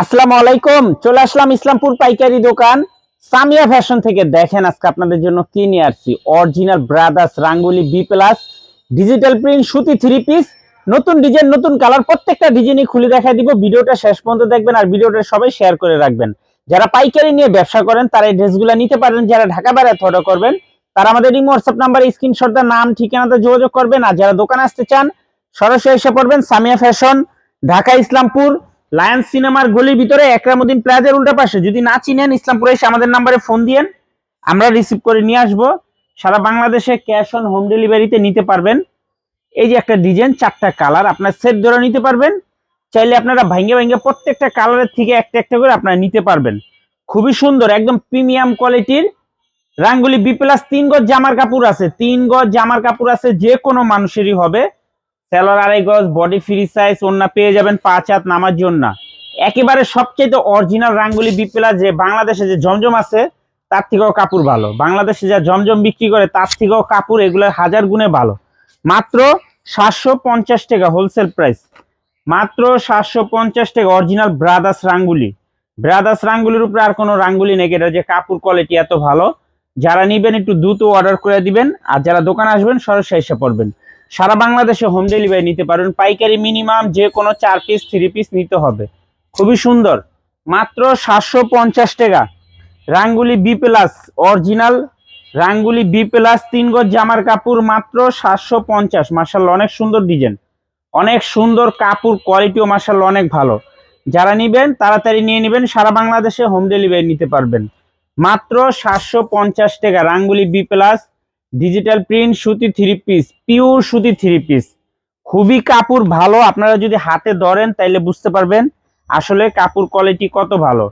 আসসালামু আলাইকুম, চলে আসলাম ইসলামপুর পাইকারি দোকান। সামিয়া ফ্যাশন থেকে দেখেন আজকে আপনাদের জন্য কি নিয়ে আসছি। Original brothers Ranguli B plus digital print সুতি থ্রি পিস নতুন ডিজাইন নতুন কালার প্রত্যেকটা ডিজাইনই খুলে দেখা দিব। ভিডিওটা শেষ পর্যন্ত দেখবেন আর ভিডিওটা সবাই শেয়ার করে রাখবেন। যারা পাইকারি নিয়ে ব্যবসা করেন, তারা এই ড্রেসগুলো নিতে পারেন। যারা ঢাকা বেড়াতে অর্ডার করবেন, তারা আমাদের এই হোয়াটসঅ্যাপ নাম্বারে স্ক্রিনশট নাম, ঠিকানাতে যোগাযোগ করবেন। আর যারা দোকানে আসতে চান, সরাসরি এসে পড়বেন সামিয়া ফ্যাশন, ঢাকা, ইসলামপুর। লায়ন্স সিনেমার গলির ভিতরে একরামুদ্দিন প্লাজার উল্টা পাশে। যদি না চিনেন, ইসলামপুরে এসে আমাদের নাম্বারে ফোন দিয়েন। আমরা রিসিভ করে নিয়ে আসব। সারা বাংলাদেশে ক্যাশ অন হোম ডেলিভারিতে নিতে পারবেন। এই যে একটা ডিজাইন চারটা কালার আপনার সেট ধরে নিতে পারবেন। চাইলে আপনারা ভাঙ্গে ভাঙ্গে প্রত্যেকটা কালারের থেকে একটা একটা করে আপনারা নিতে পারবেন। খুবই সুন্দর, একদম প্রিমিয়াম কোয়ালিটির রাঙ্গুলি বি প্লাস তিন গজ জামার কাপড় আছে। তিন গজ জামার কাপড় আছে, যে কোনো মানুষেরই হবে। স্যালোর আড়াই গজ বডি ফ্রি সাইজ ওন্না পেয়ে যাবেন পাঁচ হাত নামার জন্য। একেবারে সবচেয়ে অরিজিনাল রাঙ্গুলি বি প্লাস যে বাংলাদেশে যে জমজম আছে, তার থেকেও কাপড় ভালো। বাংলাদেশে যা জমজম বিক্রি করে, তার থেকেও কাপড় এগুলো হাজার গুণে ভালো। মাত্র সাতশো পঞ্চাশ টাকা হোলসেল প্রাইস মাত্র সাতশো পঞ্চাশ টাকা অরিজিনাল ব্রাদার্স রাঙ্গুলি। ব্রাদার্স রাঙ্গুলির উপরে আর কোনো রাঙ্গুলি নেই, এটা যে কাপড় কোয়ালিটি এত ভালো। যারা নিবেন একটু দ্রুত অর্ডার করে দিবেন, আর যারা দোকানে আসবেন, সরাসরি এসে পড়বেন। সারা বাংলাদেশে হোম ডেলিভারি নিতে পারবেন। পাইকারি মিনিমাম যে কোনো চার পিস থ্রি পিস নিতে হবে। খুবই সুন্দর। মাত্র সাতশো পঞ্চাশ টাকা। Ranguli B plus original Ranguli B plus তিন গজ জামার কাপড় মাত্র সাতশো পঞ্চাশ। মার্শাল অনেক সুন্দর ডিজাইন অনেক সুন্দর কাপড় কোয়ালিটিও মার্শাল অনেক ভালো। যারা নিবেন, তাড়াতাড়ি নিয়ে নেবেন, সারা বাংলাদেশে হোম ডেলিভারি নিতে পারবেন। মাত্র সাতশো পঞ্চাশ টাকা, Ranguli B plus digital print সুতি থ্রি পিস পিওর সুতি থ্রি পিস খুবই কাপড় ভালো, আপনারা যদি হাতে ধরেন তাইলে বুঝতে পারবেন আসলে কাপড় কোয়ালিটি কত ভালো।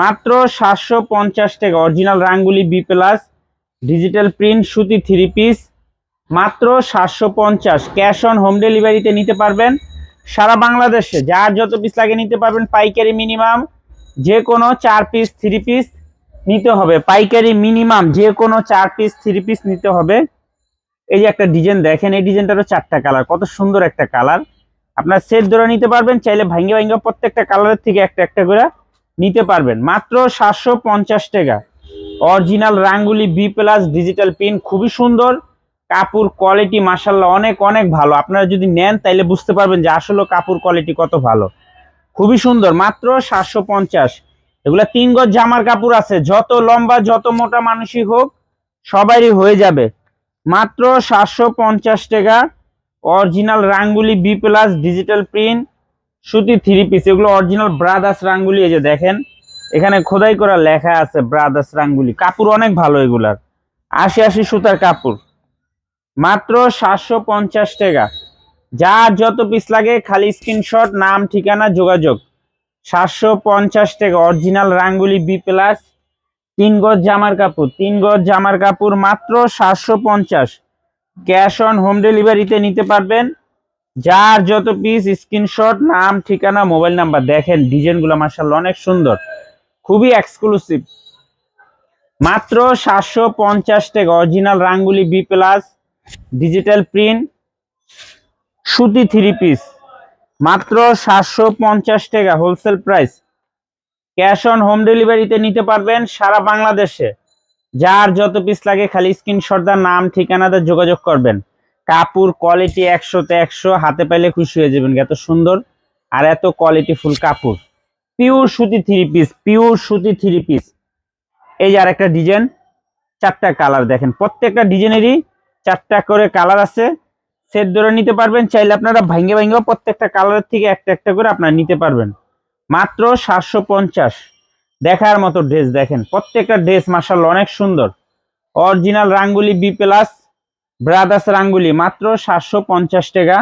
মাত্র সাতশো পঞ্চাশ টাকা original Ranguli B plus digital print সুতি থ্রি পিস মাত্র সাতশো পঞ্চাশ ক্যাশ অন হোম ডেলিভারিতে নিতে পারবেন। সারা বাংলাদেশে যার যত পিস লাগে নিতে পারবেন, পাইকারি মিনিমাম যে কোনো চার পিস থ্রি পিস নিতে হবে। পাইকারি মিনিমাম যে কোনো চার পিস থ্রি পিস নিতে হবে। এই যে একটা ডিজাইন দেখেন, এই ডিজাইনটারও চারটা কালার কত সুন্দর একটা কালার আপনার সেট ধরে নিতে পারবেন, চাইলে ভাঙ্গে ভাঙ্গে প্রত্যেকটা কালারের থেকে একটা একটা করে নিতে পারবেন। মাত্র সাতশো পঞ্চাশ টাকা। অরিজিনাল রাঙ্গুলি বি প্লাস ডিজিটাল পিন খুবই সুন্দর। কাপড় কোয়ালিটি মাসাল্লাহ অনেক অনেক ভালো। আপনারা যদি নেন, তাইলে বুঝতে পারবেন যে আসলে কাপড় কোয়ালিটি কত ভালো। খুবই সুন্দর। মাত্র সাতশো পঞ্চাশ। এগুলা তিন গজ জামার কাপড় আছে। যত লম্বা, যত মোটা মানুষই হোক, সবারই হয়ে যাবে। মাত্র সাতশো পঞ্চাশ টাকা। Original Ranguli B plus digital print সুতি থ্রি পিস এগুলো অরিজিনাল ব্রাদার্স রাঙ্গুলি, এই যে দেখেন, এখানে খোদাই করা লেখা আছে ব্রাদার্স রাঙ্গুলি। কাপড় অনেক ভালো এগুলার। আশি আশি সুতার কাপড়। মাত্র সাতশো পঞ্চাশ টাকা। যার যত পিস লাগে, খালি স্ক্রিনশট নাম, ঠিকানা, যোগাযোগ। সাতশো পঞ্চাশ টাকা অরিজিনাল রাঙ্গুলি বি প্লাস, তিন গজ জামার কাপড়, তিন গজ জামার কাপড় মাত্র সাতশো পঞ্চাশ। ক্যাশ অন হোম ডেলিভারিতে নিতে পারবেন। যার যত পিস, স্ক্রিনশট, নাম, ঠিকানা, মোবাইল নাম্বার, দেখেন ডিজাইনগুলো মার্শাল্লাহ অনেক সুন্দর। খুবই এক্সক্লুসিভ মাত্র সাতশো পঞ্চাশ টাকা original Ranguli B plus digital print সুতি থ্রি পিস মাত্র সাতশো পঞ্চাশ টাকা wholesale price cash on home ডেলিভারিতে নিতে পারবেন সারা বাংলাদেশে। যার যত পিস লাগে খালি স্ক্রিনশট দা নাম, ঠিকানাতে যোগাযোগ করবেন। কাপড় কোয়ালিটি একশোতে একশো, হাতে পাইলে খুশি হয়ে যাবেন। এত সুন্দর আর এত কোয়ালিটি ফুল কাপড়। পিওর সুতি থ্রি পিস পিওর সুতি থ্রি পিস এই যে আরেকটা ডিজাইন চারটা কালার দেখেন। প্রত্যেকটা ডিজাইনেরই চারটা করে কালার আছে। সেট ধরে নিতে পারবেন, চাইলে আপনারা ভাঙ্গে ভাঙ্গে প্রত্যেকটা কালারের থেকে একটা একটা করে আপনারা নিতে পারবেন। মাত্র সাতশো পঞ্চাশ। দেখার মতো ড্রেস দেখেন, প্রত্যেকটা ড্রেস মার্শাল অনেক সুন্দর। অরিজিনাল রাঙ্গুলি বি প্লাস ব্রাদার্স রাঙ্গুলি, মাত্র সাতশো পঞ্চাশ টাকা।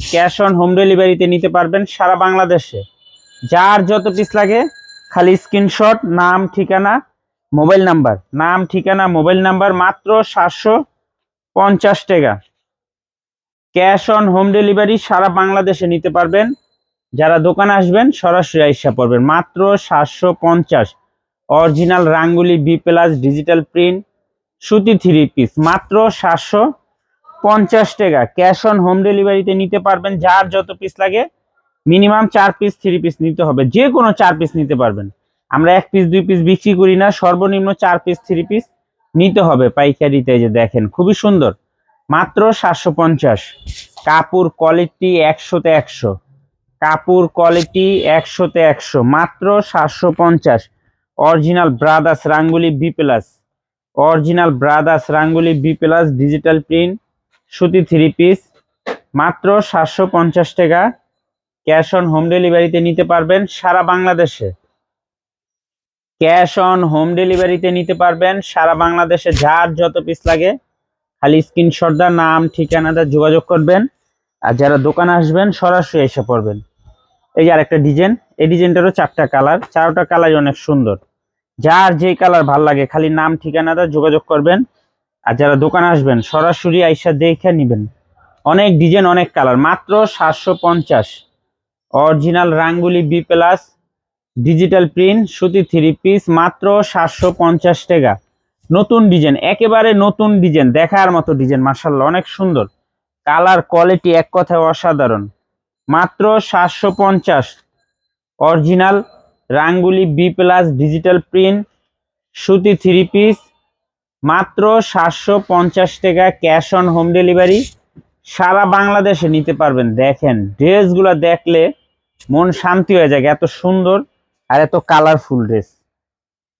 ক্যাশ অন হোম ডেলিভারিতে নিতে পারবেন সারা বাংলাদেশে। যার যত পিস লাগে, খালি স্ক্রিনশট নাম, ঠিকানা মোবাইল নাম্বার নাম, ঠিকানা মোবাইল নাম্বার মাত্র সাতশো পঞ্চাশ টাকা। ক্যাশ অন হোম ডেলিভারি সারা বাংলাদেশে নিতে পারবেন। যারা দোকানে আসবেন, সরাসরি আইসা পড়বেন। মাত্র সাতশো পঞ্চাশ। Original Ranguli B plus digital print, সুতি থ্রি পিস। মাত্র সাতশো পঞ্চাশ টাকা। ক্যাশ অন হোম ডেলিভারিতে নিতে পারবেন। যার যত পিস লাগে, মিনিমাম চার পিস, থ্রি পিস নিতে হবে। যে কোনো চার পিস নিতে পারবেন। আমরা এক পিস, দুই পিস বিক্রি করি না। সর্বনিম্ন চার পিস, থ্রি পিস নিতে হবে পাইকারিতে। যে দেখেন, খুবই সুন্দর। মাত্র সাতশো পঞ্চাশ। কাপড় কোয়ালিটি একশোতে একশো। কাপড় কোয়ালিটি একশোতে একশো। মাত্র সাতশো পঞ্চাশ। Original brothers Ranguli B plus original brothers Ranguli B plus digital print সুতি থ্রি পিস মাত্র সাতশো পঞ্চাশ টাকা। ক্যাশ অন হোম ডেলিভারিতে নিতে পারবেন সারা বাংলাদেশে। ক্যাশ অন হোম ডেলিভারিতে নিতে পারবেন সারা বাংলাদেশে। যার যত পিস লাগে খালি স্ক্রিনশটদার নাম, ঠিকানাটা যোগাযোগ করবেন। আর যারা দোকানে আসবেন, সরাসরি এসে পড়বেন। এই যে আরেকটা ডিজাইন এই ডিজাইনটারও চারটা কালার চারটা কালারই অনেক সুন্দর। যার যে কালার ভালো লাগে, খালি নাম, ঠিকানাটা যোগাযোগ করবেন। আর যারা দোকানে আসবেন, সরাসরি আইসা দেখে নেবেন। অনেক ডিজাইন অনেক কালার মাত্র সাতশো পঞ্চাশ। Original Ranguli B plus digital print সুতি থ্রি পিস মাত্র সাতশো পঞ্চাশ টাকা। নতুন ডিজাইন, একেবারে নতুন ডিজাইন, দেখার মতো ডিজাইন মার্শাল্লাহ অনেক সুন্দর। কালার কোয়ালিটি এক কথায় অসাধারণ। মাত্র সাতশো পঞ্চাশ। Original Ranguli B plus digital print সুতি থ্রি পিস মাত্র সাতশো পঞ্চাশ টাকা ক্যাশ অন হোম ডেলিভারি সারা বাংলাদেশে নিতে পারবেন, দেখেন, ড্রেসগুলো দেখলে মন শান্তি হয়ে যায়, এত সুন্দর আর এত কালারফুল ড্রেস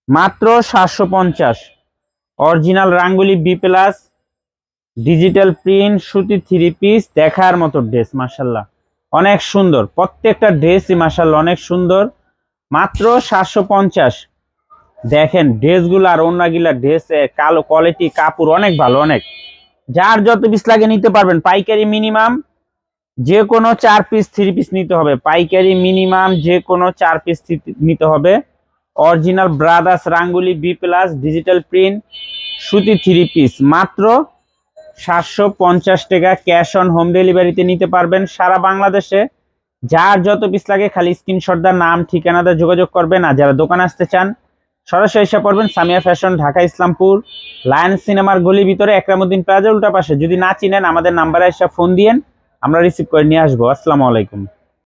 মাত্র সাতশো পঞ্চাশ। Original Ranguli B plus digital print সুতি থ্রি পিস দেখার মতো ড্রেস মাসাল্লাহ অনেক সুন্দর, প্রত্যেকটা ড্রেসই মাসাল্লাহ অনেক সুন্দর। মাত্র সাতশো পঞ্চাশ। দেখেন ড্রেসগুলো আর অন্যগুলা ড্রেস কালো কোয়ালিটি কাপড় অনেক ভালো, অনেক। যার যত পিস লাগে নিতে পারবেন, পাইকারি মিনিমাম যে কোনো চার পিস থ্রি পিস নিতে হবে। পাইকারি মিনিমাম যে কোনো চার পিস নিতে হবে। Original brothers Ranguli B plus digital print সুতি থ্রি পিস মাত্র সাতশো পঞ্চাশ টাকা ক্যাশ অন হোম ডেলিভারিতে নিতে পারবেন সারা বাংলাদেশে। যার যত পিস লাগে খালি স্ক্রিনশটদার নাম, ঠিকানাতে যোগাযোগ করবেন। আর যারা দোকান আসতে চান, সরাসরি এসে পড়বেন সামিয়া ফ্যাশন ঢাকা, ইসলামপুর। লায়ন সিনেমার গলির ভিতরে একরামুদ্দিন প্লাজা উল্টা পাশে। যদি না চিনেন, আমাদের নাম্বারে এসে ফোন দিয়েন, আমরা রিসিভ করে নিয়ে আসব। আসসালামু আলাইকুম।